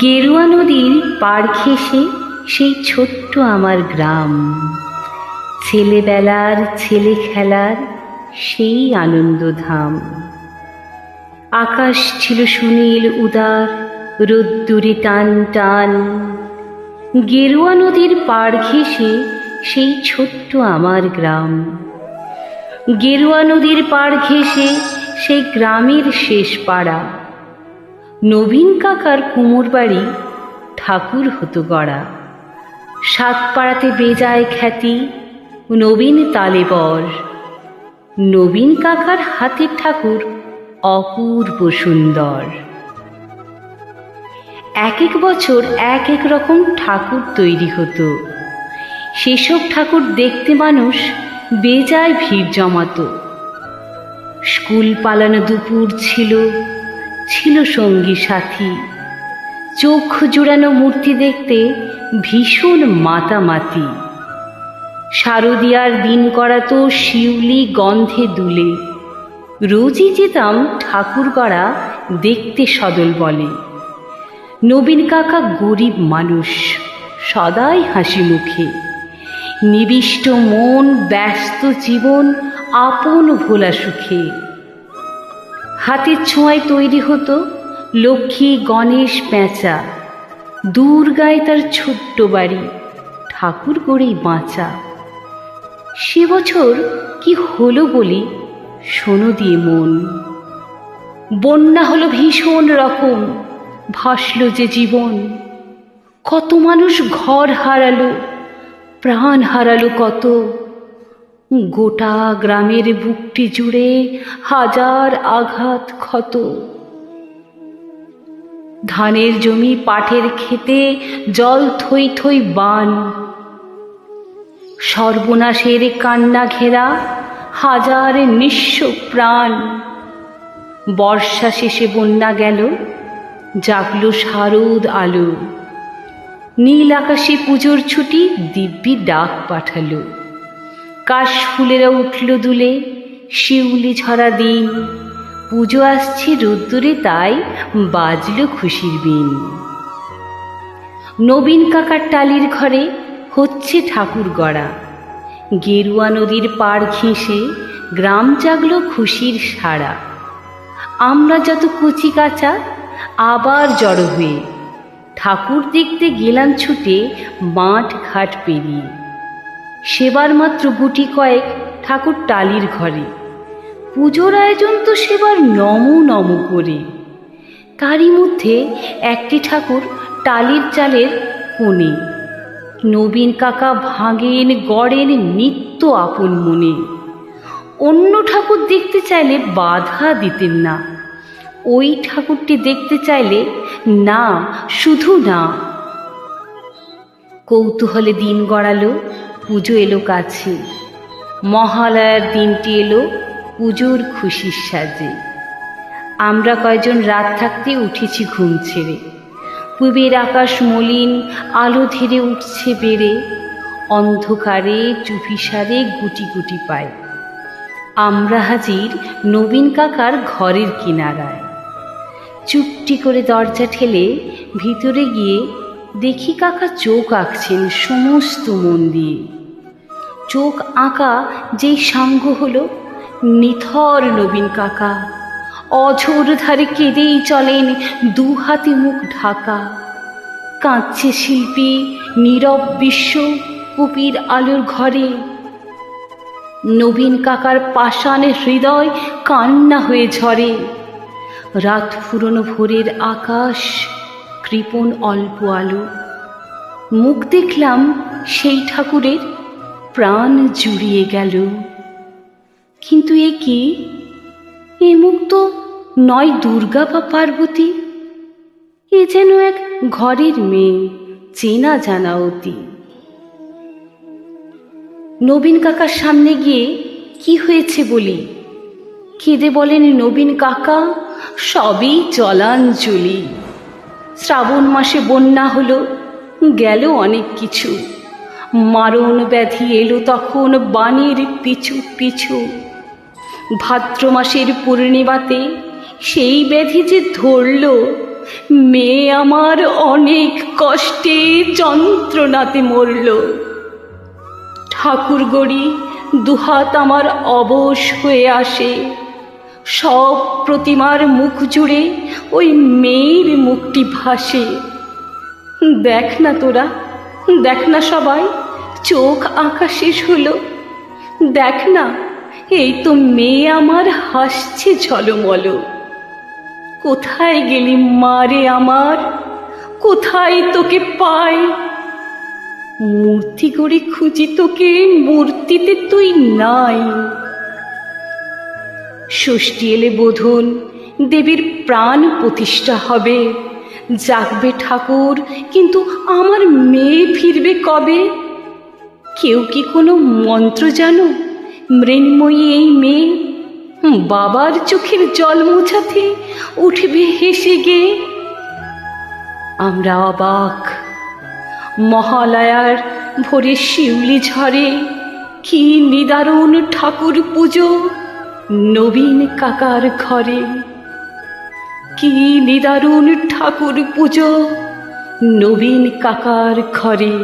গেরুয়া নদীর পাড় ঘেঁষে সেই ছোট্ট আমার গ্রাম। ছেলেবেলার ছেলে খেলার সেই আনন্দধাম। আকাশ ছিল সুনীল, উদার, রোদ্দুরে টান টান। গেরুয়া নদীর পাড় ঘেঁষে সেই ছোট্ট আমার গ্রাম। গেরুয়া নদীর পাড় ঘেঁষে সেই গ্রামের শেষ পাড়া। নবীন কাকার কুমোর বাড়ি ঠাকুর হতো গড়া। সাত পাড়াতে বেজায় খ্যাতি, নবীন তালেবর নবীন কাকার হাতের ঠাকুর অপূর্ব সুন্দর। এক এক বছর এক এক রকম ঠাকুর তৈরি হতো। সেসব ঠাকুর দেখতে মানুষ বেজায় ভিড় জমাতো। স্কুল পালানো দুপুর ছিল ছিল সঙ্গী সাথী। চোখ জোড়ানো মূর্তি দেখতে ভীষণ মাতামাতি। শারদিয়ার দিন করাতো শিউলি গন্ধে দুলে। রোজই যেতাম ঠাকুর গড়া দেখতে সদল বলে। নবীন কাকা গরিব মানুষ, সদাই হাসি মুখে। নিবিষ্ট মন, ব্যস্ত জীবন, আপন ভোলা সুখে। হাতের ছোঁয়ায় তৈরি হতো লক্ষ্মী গণেশ পেঁচা। দুর্গায় তার ছোট্ট বাড়ি, ঠাকুর গড়েই বাঁচা। সে বছর কি হলো বলি শোনো দিয়ে মন। বন্যা হলো ভীষণ রকম, ভাসল যে জীবন। কত মানুষ ঘর হারালো, প্রাণ হারালো কত গোটা গ্রামের বুকটি জুড়ে হাজার আঘাত ক্ষত। ধানের জমি, পাটের খেতে জল থই থই বান। সর্বনাশের কান্না ঘেরা হাজার নিঃস্ব প্রাণ। বর্ষা শেষে বন্যা গেল, জাগলো শারদ আলো। নীল আকাশে পুজোর ছুটি দিব্যি ডাক পাঠালো। কাশ ফুলেরা উঠল দুলে, শিউলি ঝরা দিন। পুজো আসছে রোদ্দুরে তাই বাজল খুশির বিন। নবীন কাকার টালির ঘরে হচ্ছে ঠাকুর গড়া। গেরুয়া নদীর পাড় ঘেঁষে গ্রাম জাগলো খুশির সারা আমরা যত কচি কাঁচা, আবার জড়ো হয়ে। ঠাকুর দেখতে গেলাম ছুটে মাঠ ঘাট পেরিয়ে। সেবার মাত্র গুটি কয়েক ঠাকুর টালির ঘরে। পুজোর আয়োজন তো সেবার নম নম করে। তারই মধ্যে একটি ঠাকুর টালির চালের কোণে। নবীন কাকা ভাঙেন, গড়েন নিত্য আপন মনে। অন্য ঠাকুর দেখতে চাইলে বাধা দিতেন না। ওই ঠাকুরটি দেখতে চাইলে না, শুধু না। কৌতূহলে দিন গড়ালো পুজো এলো কাছে। মহালয়ার দিনটি এলো পুজোর খুশির সাজে। আমরা কয়জন রাত থাকতে উঠেছি ঘুম ছেড়ে। পূবের আকাশ মলিন, আলো ধীরে উঠছে বেড়ে। অন্ধকারে, চুপিসারে গুটি গুটি পায়। আমরা হাজির নবীন কাকার ঘরের কিনারায়। চুপটি করে দরজা ঠেলে ভিতরে গিয়ে দেখি কাকা চোখ আঁকছেন সমস্ত মন দিয়ে। চোখ আঁকা যেই সাঙ্গ হলো, নিথর নবীন কাকা। অঝোর ধারে কেঁদেই চলেন দু হাতে মুখ ঢাকা। কাঁদছে শিল্পী নীরব বিশ্ব কুপির আলোর ঘরে। নবীন কাকার পাষাণে হৃদয় কান্না হয়ে ঝরে। রাত ফুরনো ভোরের আকাশ কৃপণ অল্প আলো। মুখ দেখলাম সেই ঠাকুরের প্রাণ জুড়িয়ে গেল। কিন্তু এ কি? এ মুখ তো নয় দুর্গা বা পার্বতী। এ যেন এক ঘরের মেয়ে, চেনা জানা অতি। নবীন কাকার সামনে গিয়ে কি হয়েছে বলি? কেঁদে বলেন, নবীন কাকা, সবই চলাঞ্জলি শ্রাবণ মাসে বন্যা হলো, গেল অনেক কিছু। মারণ ব্যাধি এলো তখন বানের পিছু পিছু। ভাদ্র মাসের পূর্ণিমাতে সেই ব্যাধি যে ধরল মেয়ে আমার অনেক কষ্টে যন্ত্রণাতে মরল। ঠাকুর গড়ি দুহাত আমার অবশ হয়ে আসে। সব প্রতিমার মুখ জুড়ে ওই মেয়ের মুখটি ভাসে। দেখ না তোরা, দেখ না সবাই চোখ আঁকা শেষ হলো দেখ না, এই তো মেয়ে আমার হাসছে ঝলমল। কোথায় গেলি মারে আমার? কোথায় তোকে পাই? মূর্তি করে খুঁজি তোকে, মূর্তিতে তুই নাই। ষষ্ঠী এলে বোধন দেবীর প্রাণ প্রতিষ্ঠা হবে। জাগবে ঠাকুর, কিন্তু আমার মেয়ে ফিরবে কবে? কেউ কি কোনো মন্ত্র জানো? মৃন্ময়ী এই মেয়ে বাবার চোখের জল মোছাতে উঠবে হেসে গে। আমরা অবাক। মহালয়ার ভোরে শিউলি ঝরে, কি নিদারুণ ঠাকুর পুজো নবীন কাকার ঘরে। কি নিদারুণ ঠাকুর পুজো নবীন কাকার ঘরে।